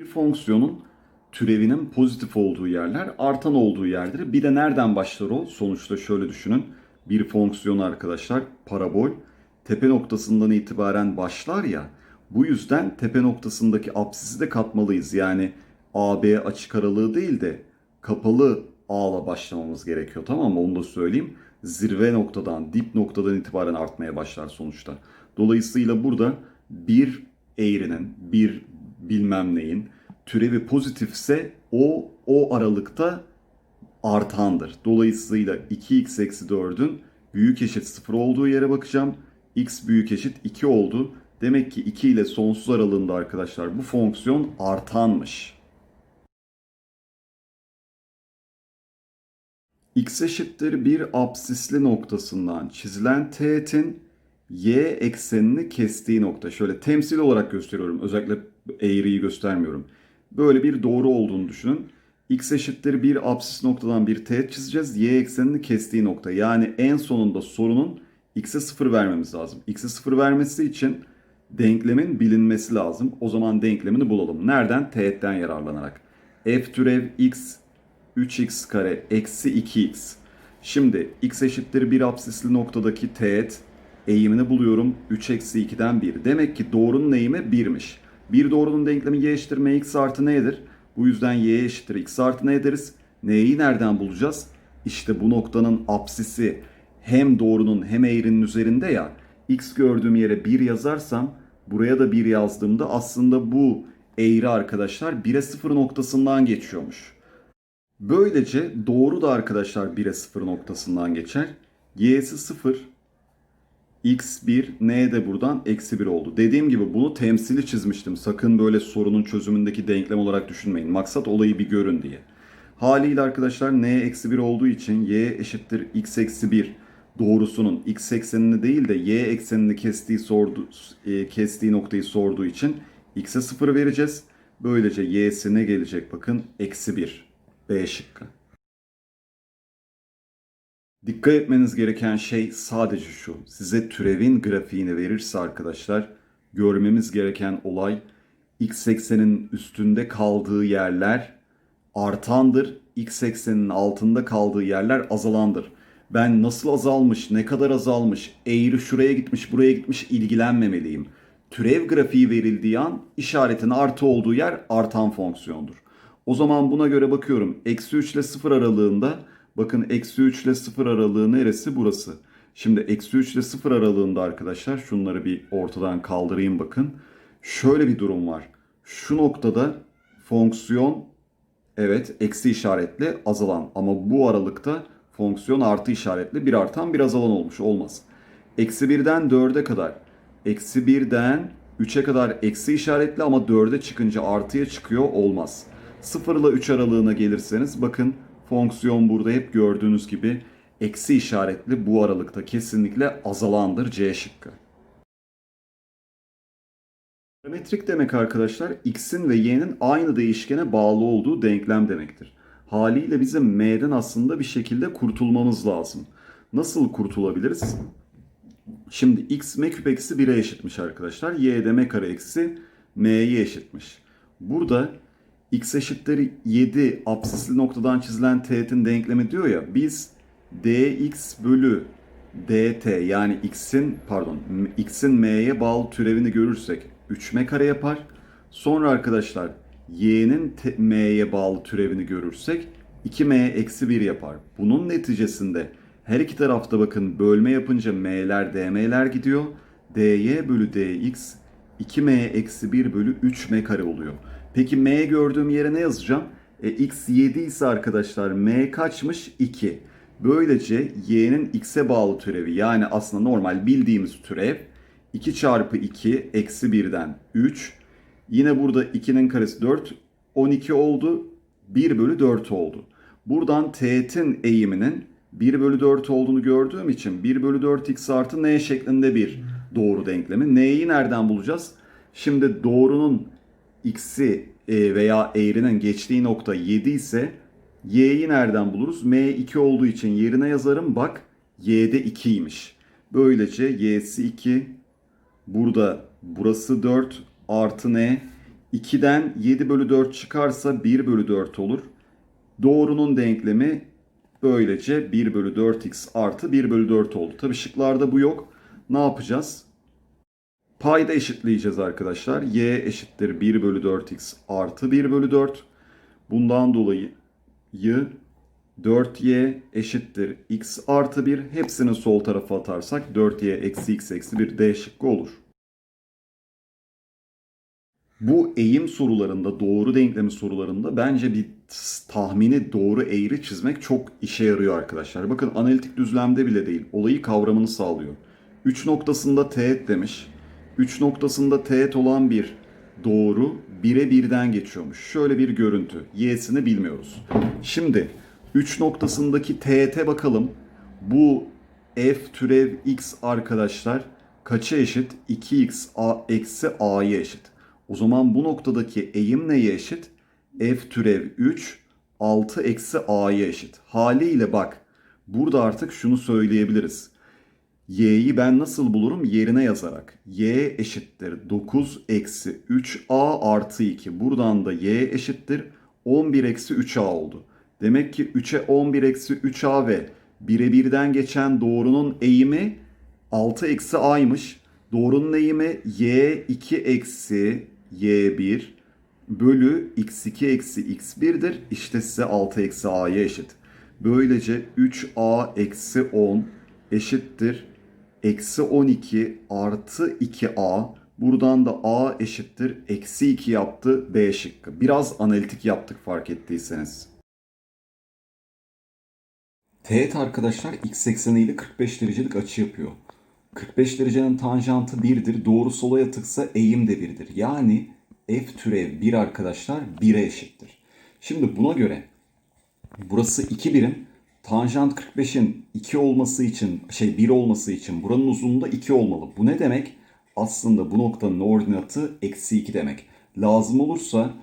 Bir fonksiyonun türevinin pozitif olduğu yerler artan olduğu yerdir. Bir de nereden başlar o? Sonuçta şöyle düşünün. Bir fonksiyon arkadaşlar parabol tepe noktasından itibaren başlar ya. Bu yüzden tepe noktasındaki apsisi de katmalıyız. Yani AB açık aralığı değil de kapalı A'la başlamamız gerekiyor tamam mı? Onu da söyleyeyim. Zirve noktadan, dip noktadan itibaren artmaya başlar sonuçta. Dolayısıyla burada bir eğrinin, bir bilmem neyin türevi pozitifse o o aralıkta artandır. Dolayısıyla 2x eksi 4'ün büyük eşit 0 olduğu yere bakacağım. x büyük eşit 2 oldu. Demek ki 2 ile sonsuz aralığında arkadaşlar bu fonksiyon artanmış. x eşittir bir absisli noktasından çizilen teğetin y eksenini kestiği nokta. Şöyle temsil olarak gösteriyorum. Özellikle eğriyi göstermiyorum. Böyle bir doğru olduğunu düşünün. x eşittir bir absis noktadan bir teğet çizeceğiz. y eksenini kestiği nokta. Yani en sonunda sorunun x'e 0 vermemiz lazım. x'e 0 vermesi için denklemin bilinmesi lazım. O zaman denklemini bulalım. Nereden? Teğetten yararlanarak. f türev x 3x kare eksi 2x. Şimdi x eşittir bir absisli noktadaki teğet eğimini buluyorum. 3 eksi 2'den 1. Demek ki doğrunun eğimi 1'miş. Bir doğrunun denklemi y eşittir mx artı n'dir. Bu yüzden y eşittir x artı ne deriz? N'yi nereden bulacağız? İşte bu noktanın apsisi hem doğrunun hem eğrinin üzerinde ya. x gördüğüm yere 1 yazarsam buraya da 1 yazdığımda aslında bu eğri arkadaşlar 1'e 0 noktasından geçiyormuş. Böylece doğru da arkadaşlar 1'e 0 noktasından geçer. y'si 0, x1, n de buradan eksi 1 oldu. Dediğim gibi bunu temsili çizmiştim. Sakın böyle sorunun çözümündeki denklem olarak düşünmeyin. Maksat olayı bir görün diye. Haliyle arkadaşlar n eksi 1 olduğu için y eşittir x eksi 1 doğrusunun x eksenini değil de y eksenini kestiği, sordu, e, kestiği noktayı sorduğu için x'e 0 vereceğiz. Böylece y'si ne gelecek bakın eksi 1. B şıkkı. Dikkat etmeniz gereken şey sadece şu. Size türevin grafiğini verirse arkadaşlar görmemiz gereken olay x eksenin üstünde kaldığı yerler artandır. X eksenin altında kaldığı yerler azalandır. Ben nasıl azalmış, ne kadar azalmış, eğri şuraya gitmiş, buraya gitmiş ilgilenmemeliyim. Türev grafiği verildiği an işaretin artı olduğu yer artan fonksiyondur. O zaman buna göre bakıyorum. Eksi 3 ile 0 aralığında bakın eksi 3 ile 0 aralığı neresi? Burası. Şimdi eksi 3 ile 0 aralığında arkadaşlar şunları bir ortadan kaldırayım bakın. Şöyle bir durum var. Şu noktada fonksiyon evet eksi işaretli azalan ama bu aralıkta fonksiyon artı işaretli bir artan bir azalan olmuş olmaz. Eksi 1'den 4'e kadar eksi 1'den 3'e kadar eksi işaretli ama 4'e çıkınca artıya çıkıyor olmaz. 0 ile 3 aralığına gelirseniz bakın fonksiyon burada hep gördüğünüz gibi eksi işaretli bu aralıkta kesinlikle azalandır C şıkkı. Parametrik demek arkadaşlar x'in ve y'nin aynı değişkene bağlı olduğu denklem demektir. Haliyle bizim m'den aslında bir şekilde kurtulmamız lazım. Nasıl kurtulabiliriz? Şimdi x m küp eksi 1'e eşitmiş arkadaşlar. y de m kare eksi m'ye eşitmiş. Burada x eşittir 7 absisli noktadan çizilen teğetin denklemi diyor ya biz dx bölü dt yani x'in pardon x'in m'ye bağlı türevini görürsek 3m kare yapar. Sonra arkadaşlar y'nin m'ye bağlı türevini görürsek 2m eksi 1 yapar. Bunun neticesinde her iki tarafta bakın bölme yapınca m'ler dm'ler gidiyor. dy bölü dx 2m eksi 1 bölü 3m kare oluyor. Peki m gördüğüm yere ne yazacağım? E, x 7 ise arkadaşlar m kaçmış? 2. Böylece y'nin x'e bağlı türevi yani aslında normal bildiğimiz türev 2 çarpı 2 eksi 1'den 3. Yine burada 2'nin karesi 4. 12 oldu. 1 bölü 4 oldu. Buradan teğetin eğiminin 1 bölü 4 olduğunu gördüğüm için 1 bölü 4 x artı n şeklinde bir doğru denklemi. N'yi nereden bulacağız? Şimdi doğrunun x'i e, veya eğrinin geçtiği nokta 7 ise y'yi nereden buluruz? m 2 olduğu için yerine yazarım. Bak y'de 2'ymiş. Böylece y'si 2. Burada burası 4 artı n 2'den 7 bölü 4 çıkarsa 1 bölü 4 olur. Doğrunun denklemi böylece 1 bölü 4x artı 1 bölü 4 oldu. Tabi şıklarda bu yok. Ne yapacağız? Payda eşitleyeceğiz arkadaşlar. y eşittir 1 bölü 4x artı 1 bölü 4. Bundan dolayı 4y eşittir x artı 1. Hepsini sol tarafa atarsak 4y eksi x eksi 1 d şıkkı olur. Bu eğim sorularında, doğru denklemi sorularında bence bir tahmini doğru eğri çizmek çok işe yarıyor arkadaşlar. Bakın analitik düzlemde bile değil, olayı kavramını sağlıyor. 3 noktasında teğet demiş. 3 noktasında teğet olan bir doğru 1'e 1'den geçiyormuş. Şöyle bir görüntü. Y'sini bilmiyoruz. Şimdi 3 noktasındaki teğete bakalım. Bu f türev x arkadaşlar kaça eşit? 2x a, eksi a'ya eşit. O zaman bu noktadaki eğim neye eşit? f türev 3 6 eksi a'ya eşit. Haliyle bak burada artık şunu söyleyebiliriz. Y'yi ben nasıl bulurum? Yerine yazarak. y eşittir 9 eksi 3a artı 2. Buradan da y eşittir 11 eksi 3a oldu. Demek ki 3'e 11 eksi 3a ve 1'e 1'den geçen doğrunun eğimi 6 eksi a'ymış. Doğrunun eğimi y2 eksi y1 bölü x2 eksi x1'dir. İşte size 6 eksi a'ya eşit. Böylece 3a eksi 10 eşittir. Eksi 12 artı 2a. Buradan da a eşittir. Eksi 2 yaptı B şıkkı. Biraz analitik yaptık fark ettiyseniz. Teğet arkadaşlar x ekseni ile 45 derecelik açı yapıyor. 45 derecenin tanjantı 1'dir. Doğru sola yatıksa eğim de 1'dir. Yani f türev 1 arkadaşlar 1'e eşittir. Şimdi buna göre burası 2 birim. Tanjant 45'in 2 olması için şey 1 olması için buranın uzunluğu da 2 olmalı. Bu ne demek? Aslında bu noktanın ordinatı eksi 2 demek. Lazım olursa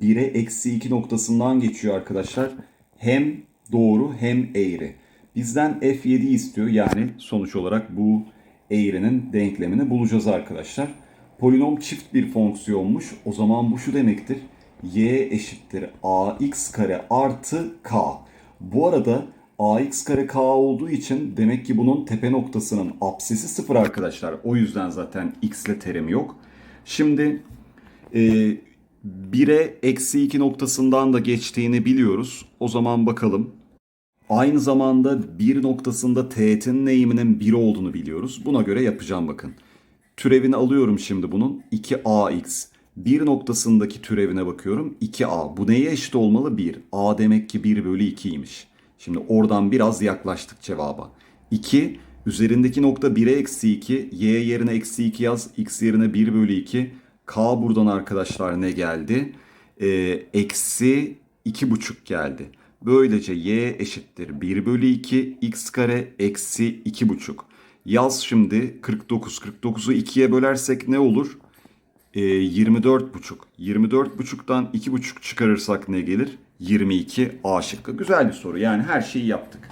1'e eksi 2 noktasından geçiyor arkadaşlar. Hem doğru hem eğri. Bizden f7 istiyor. Yani sonuç olarak bu eğrinin denklemini bulacağız arkadaşlar. Polinom çift bir fonksiyonmuş. O zaman bu şu demektir. y eşittir ax kare artı k. Bu arada ax kare k olduğu için demek ki bunun tepe noktasının apsisi sıfır arkadaşlar. O yüzden zaten x ile terim yok. Şimdi e, 1'e eksi 2 noktasından da geçtiğini biliyoruz. O zaman bakalım. Aynı zamanda bir noktasında teğetin eğiminin 1 olduğunu biliyoruz. Buna göre yapacağım bakın. Türevini alıyorum şimdi bunun. 2ax. Bir noktasındaki türevine bakıyorum. 2a. Bu neye eşit olmalı? 1. a demek ki 1 bölü 2'ymiş. Şimdi oradan biraz yaklaştık cevaba. 2. Üzerindeki nokta 1'e eksi 2. Y yerine eksi 2 yaz. X yerine 1 bölü 2. K buradan arkadaşlar ne geldi? Ee, eksi 2,5 geldi. Böylece y eşittir 1 bölü 2 x kare eksi 2,5. Yaz şimdi 49. 49'u 2'ye bölersek ne olur? Ee, 24,5. 24,5'tan 2,5 çıkarırsak ne gelir? 22 A şıkkı. Güzel bir soru. Yani her şeyi yaptık.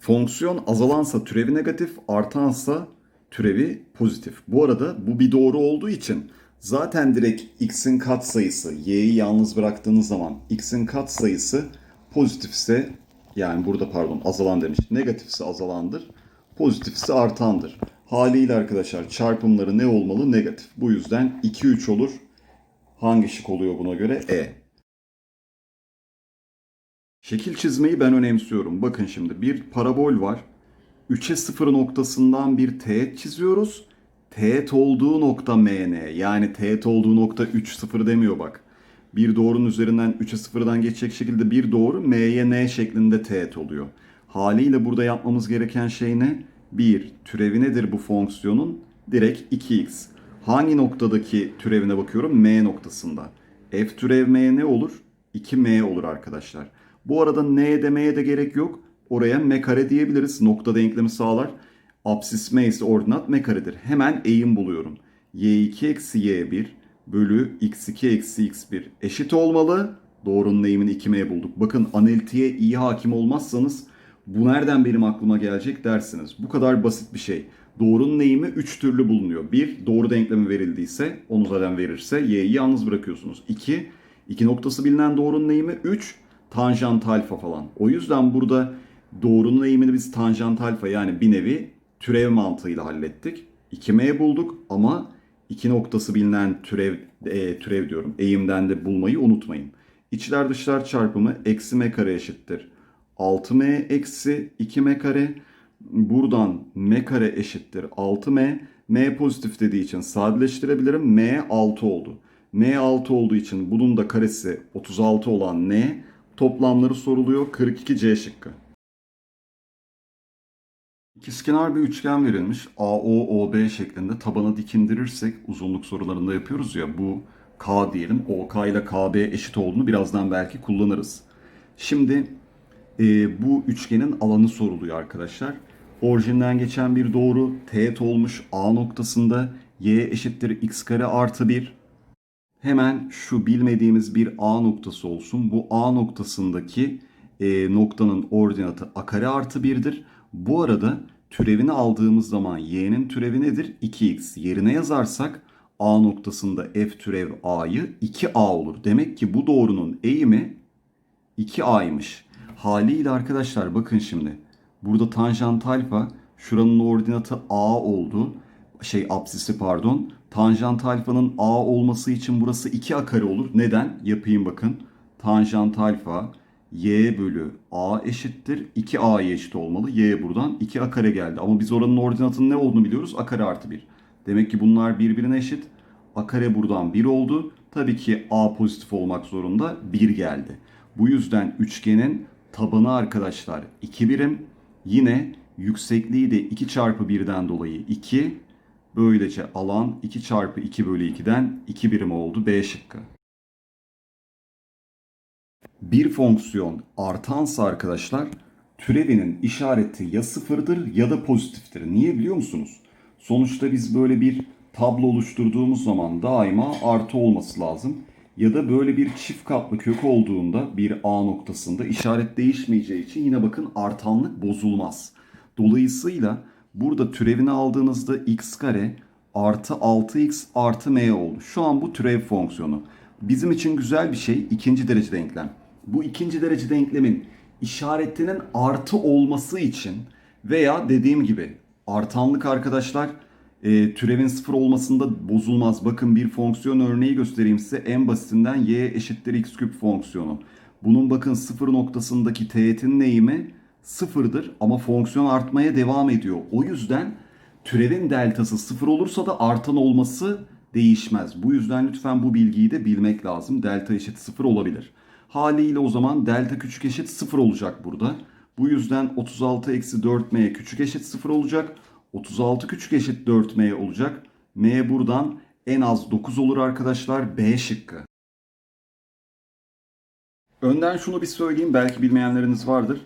Fonksiyon azalansa türevi negatif, artansa türevi pozitif. Bu arada bu bir doğru olduğu için zaten direkt x'in katsayısı, y'yi yalnız bıraktığınız zaman x'in katsayısı pozitifse yani burada pardon azalan demiş. Negatifse azalandır, pozitifse artandır. Haliyle arkadaşlar çarpımları ne olmalı? Negatif. Bu yüzden 2 3 olur. Hangi şık oluyor buna göre? E. Şekil çizmeyi ben önemsiyorum. Bakın şimdi bir parabol var. 3'e 0 noktasından bir teğet çiziyoruz. Teğet olduğu nokta MN. Yani teğet olduğu nokta 3 0 demiyor bak. Bir doğrunun üzerinden 3'e 0'dan geçecek şekilde bir doğru M'ye N şeklinde teğet oluyor. Haliyle burada yapmamız gereken şey ne? 1. Türevi nedir bu fonksiyonun? Direkt 2x. Hangi noktadaki türevine bakıyorum? M noktasında. F türev M ne olur? 2M olur arkadaşlar. Bu arada N demeye de gerek yok. Oraya M kare diyebiliriz. Nokta denklemi sağlar. Apsis M ise ordinat M karedir. Hemen eğim buluyorum. Y2 eksi Y1 bölü X2 eksi X1 eşit olmalı. Doğrunun eğimini 2M bulduk. Bakın analitiğe iyi hakim olmazsanız Bu nereden benim aklıma gelecek dersiniz. Bu kadar basit bir şey. Doğrunun eğimi 3 türlü bulunuyor. 1. Doğru denklemi verildiyse, onu zaten verirse y'yi yalnız bırakıyorsunuz. 2. iki noktası bilinen doğrunun eğimi. 3. Tanjant alfa falan. O yüzden burada doğrunun eğimini biz tanjant alfa yani bir nevi türev mantığıyla hallettik. 2m bulduk ama iki noktası bilinen türev, e, türev diyorum. Eğimden de bulmayı unutmayın. İçler dışlar çarpımı eksi m kare eşittir. 6m eksi 2m kare. Buradan m kare eşittir 6m. m pozitif dediği için sadeleştirebilirim. m 6 oldu. m 6 olduğu için bunun da karesi 36 olan n toplamları soruluyor. 42c şıkkı. İkizkenar bir üçgen verilmiş. AOOB şeklinde tabana dikindirirsek uzunluk sorularında yapıyoruz ya bu K diyelim. OK ile KB eşit olduğunu birazdan belki kullanırız. Şimdi e, bu üçgenin alanı soruluyor arkadaşlar. Orijinden geçen bir doğru teğet olmuş A noktasında y eşittir x kare artı 1. Hemen şu bilmediğimiz bir A noktası olsun. Bu A noktasındaki e, noktanın ordinatı a kare artı 1'dir. Bu arada türevini aldığımız zaman y'nin türevi nedir? 2x. Yerine yazarsak A noktasında f türev a'yı 2a olur. Demek ki bu doğrunun eğimi 2a'ymış. Haliyle arkadaşlar bakın şimdi. Burada tanjant alfa şuranın ordinatı a oldu. Şey apsisi pardon. Tanjant alfanın a olması için burası 2a kare olur. Neden? Yapayım bakın. Tanjant alfa y bölü a eşittir. 2a'ya eşit olmalı. y buradan 2a kare geldi. Ama biz oranın ordinatının ne olduğunu biliyoruz. a kare artı 1. Demek ki bunlar birbirine eşit. a kare buradan 1 oldu. Tabii ki a pozitif olmak zorunda 1 geldi. Bu yüzden üçgenin tabanı arkadaşlar 2 birim. Yine yüksekliği de 2 çarpı 1'den dolayı 2. Böylece alan 2 çarpı 2 bölü 2'den 2 birim oldu. B şıkkı. Bir fonksiyon artansa arkadaşlar türevinin işareti ya sıfırdır ya da pozitiftir. Niye biliyor musunuz? Sonuçta biz böyle bir tablo oluşturduğumuz zaman daima artı olması lazım. Ya da böyle bir çift katlı kök olduğunda bir A noktasında işaret değişmeyeceği için yine bakın artanlık bozulmaz. Dolayısıyla burada türevini aldığınızda x kare artı 6x artı m oldu. Şu an bu türev fonksiyonu. Bizim için güzel bir şey ikinci derece denklem. Bu ikinci derece denklemin işaretinin artı olması için veya dediğim gibi artanlık arkadaşlar e, türevin sıfır olmasında bozulmaz. Bakın bir fonksiyon örneği göstereyim size. En basitinden y eşittir x küp fonksiyonu. Bunun bakın sıfır noktasındaki teğetin eğimi sıfırdır ama fonksiyon artmaya devam ediyor. O yüzden türevin deltası sıfır olursa da artan olması değişmez. Bu yüzden lütfen bu bilgiyi de bilmek lazım. Delta eşit sıfır olabilir. Haliyle o zaman delta küçük eşit sıfır olacak burada. Bu yüzden 36 eksi 4m küçük eşit sıfır olacak. 36 küçük eşit 4m olacak. M buradan en az 9 olur arkadaşlar. B şıkkı. Önden şunu bir söyleyeyim belki bilmeyenleriniz vardır.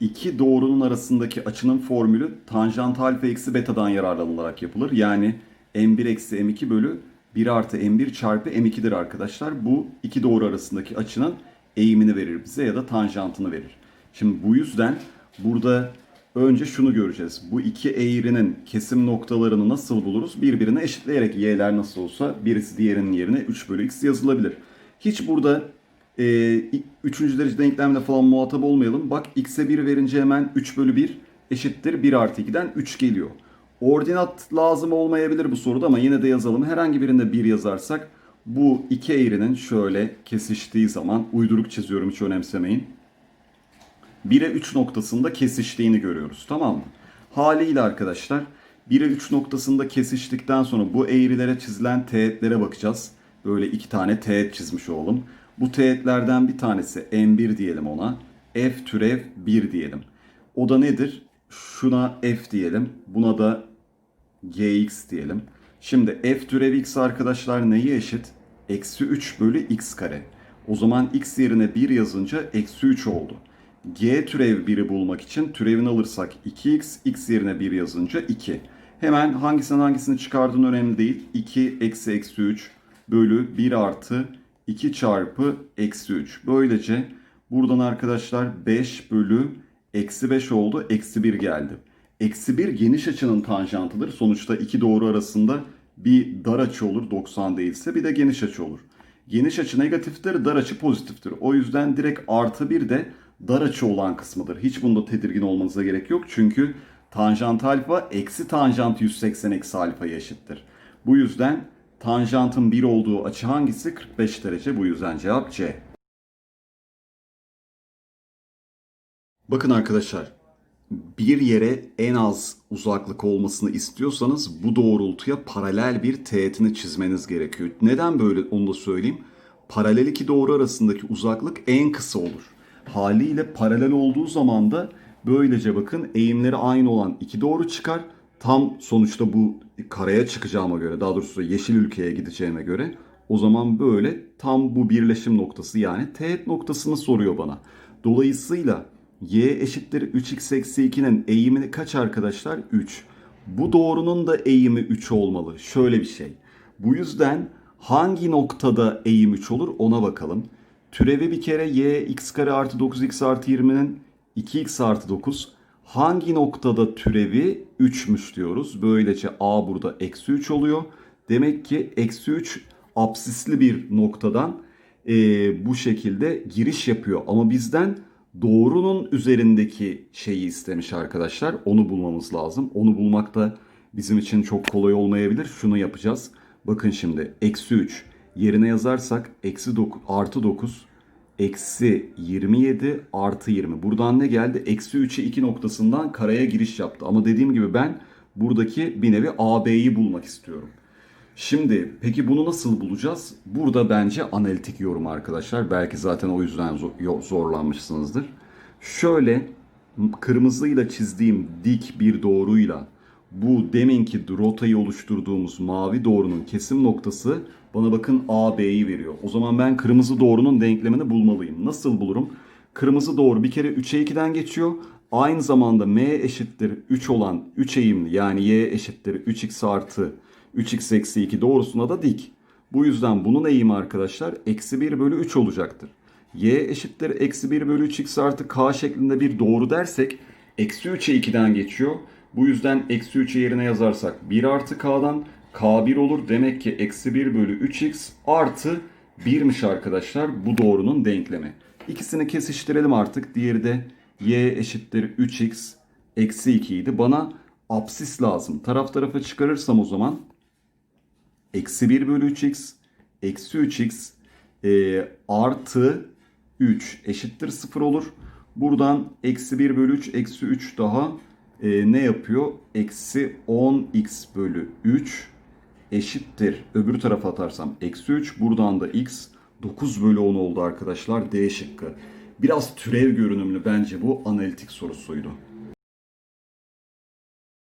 İki doğrunun arasındaki açının formülü tanjant alfa eksi betadan yararlanılarak yapılır. Yani m1 eksi m2 bölü 1 artı m1 çarpı m2'dir arkadaşlar. Bu iki doğru arasındaki açının eğimini verir bize ya da tanjantını verir. Şimdi bu yüzden burada önce şunu göreceğiz. Bu iki eğrinin kesim noktalarını nasıl buluruz? Birbirine eşitleyerek y'ler nasıl olsa birisi diğerinin yerine 3 bölü x yazılabilir. Hiç burada e, üçüncü derece denklemle falan muhatap olmayalım. Bak x'e 1 verince hemen 3 bölü 1 eşittir 1 artı 2'den 3 geliyor. Ordinat lazım olmayabilir bu soruda ama yine de yazalım. Herhangi birinde 1 yazarsak bu iki eğrinin şöyle kesiştiği zaman uyduruk çiziyorum hiç önemsemeyin. 1'e 3 noktasında kesiştiğini görüyoruz tamam mı? Haliyle arkadaşlar 1'e 3 noktasında kesiştikten sonra bu eğrilere çizilen teğetlere bakacağız. Böyle iki tane teğet çizmiş olalım. Bu teğetlerden bir tanesi M1 diyelim ona. F türev 1 diyelim. O da nedir? Şuna F diyelim. Buna da Gx diyelim. Şimdi F türev x arkadaşlar neye eşit? Eksi 3 bölü x kare. O zaman x yerine 1 yazınca eksi 3 oldu. G türev 1'i bulmak için türevini alırsak 2x, x yerine 1 yazınca 2. Hemen hangisinin hangisini çıkardığın önemli değil. 2 eksi eksi 3 bölü 1 artı 2 çarpı eksi 3. Böylece buradan arkadaşlar 5 bölü Eksi 5 oldu. Eksi 1 geldi. Eksi 1 geniş açının tanjantıdır. Sonuçta iki doğru arasında bir dar açı olur 90 değilse bir de geniş açı olur. Geniş açı negatiftir, dar açı pozitiftir. O yüzden direkt artı 1 de dar açı olan kısmıdır. Hiç bunda tedirgin olmanıza gerek yok. Çünkü tanjant alfa eksi tanjant 180 eksi alfaya eşittir. Bu yüzden tanjantın 1 olduğu açı hangisi? 45 derece. Bu yüzden cevap C. Bakın arkadaşlar, bir yere en az uzaklık olmasını istiyorsanız bu doğrultuya paralel bir teğetini çizmeniz gerekiyor. Neden böyle onu da söyleyeyim. Paralel iki doğru arasındaki uzaklık en kısa olur. Haliyle paralel olduğu zaman da böylece bakın eğimleri aynı olan iki doğru çıkar. Tam sonuçta bu karaya çıkacağıma göre daha doğrusu yeşil ülkeye gideceğime göre o zaman böyle tam bu birleşim noktası yani teğet noktasını soruyor bana. Dolayısıyla y eşittir 3x eksi 2'nin eğimi kaç arkadaşlar? 3. Bu doğrunun da eğimi 3 olmalı. Şöyle bir şey. Bu yüzden hangi noktada eğim 3 olur ona bakalım. Türevi bir kere y x kare artı 9x artı 20'nin 2x artı 9. Hangi noktada türevi 3'müş diyoruz. Böylece a burada eksi 3 oluyor. Demek ki eksi 3 absisli bir noktadan e, bu şekilde giriş yapıyor. Ama bizden doğrunun üzerindeki şeyi istemiş arkadaşlar. Onu bulmamız lazım. Onu bulmak da bizim için çok kolay olmayabilir. Şunu yapacağız. Bakın şimdi eksi 3 yerine yazarsak eksi 9 artı 9 eksi 27 artı 20. Buradan ne geldi? Eksi 3'e 2 noktasından karaya giriş yaptı. Ama dediğim gibi ben buradaki bir nevi AB'yi bulmak istiyorum. Şimdi peki bunu nasıl bulacağız? Burada bence analitik yorum arkadaşlar. Belki zaten o yüzden zor- zorlanmışsınızdır. Şöyle kırmızıyla çizdiğim dik bir doğruyla bu deminki rotayı oluşturduğumuz mavi doğrunun kesim noktası bana bakın AB'yi veriyor. O zaman ben kırmızı doğrunun denklemini bulmalıyım. Nasıl bulurum? Kırmızı doğru bir kere 3'e 2'den geçiyor. Aynı zamanda m eşittir 3 olan 3 eğimli yani y eşittir 3x artı 3x eksi 2 doğrusuna da dik. Bu yüzden bunun eğimi arkadaşlar eksi 1 bölü 3 olacaktır. y eşittir eksi 1 bölü 3x artı k şeklinde bir doğru dersek eksi 3'e 2'den geçiyor. Bu yüzden eksi 3'ü yerine yazarsak 1 artı k'dan k1 olur. Demek ki eksi 1 bölü 3x artı 1'miş arkadaşlar bu doğrunun denklemi. İkisini kesiştirelim artık. Diğeri de y eşittir 3x eksi 2 idi. Bana apsis lazım. Taraf tarafa çıkarırsam o zaman eksi 1 bölü 3x eksi 3x e, artı 3 eşittir 0 olur. Buradan eksi 1 bölü 3 eksi 3 daha e, ne yapıyor? Eksi 10x bölü 3 eşittir. Öbür tarafa atarsam eksi 3. Buradan da x 9 bölü 10 oldu arkadaşlar. D şıkkı. Biraz türev görünümlü bence bu analitik sorusuydu.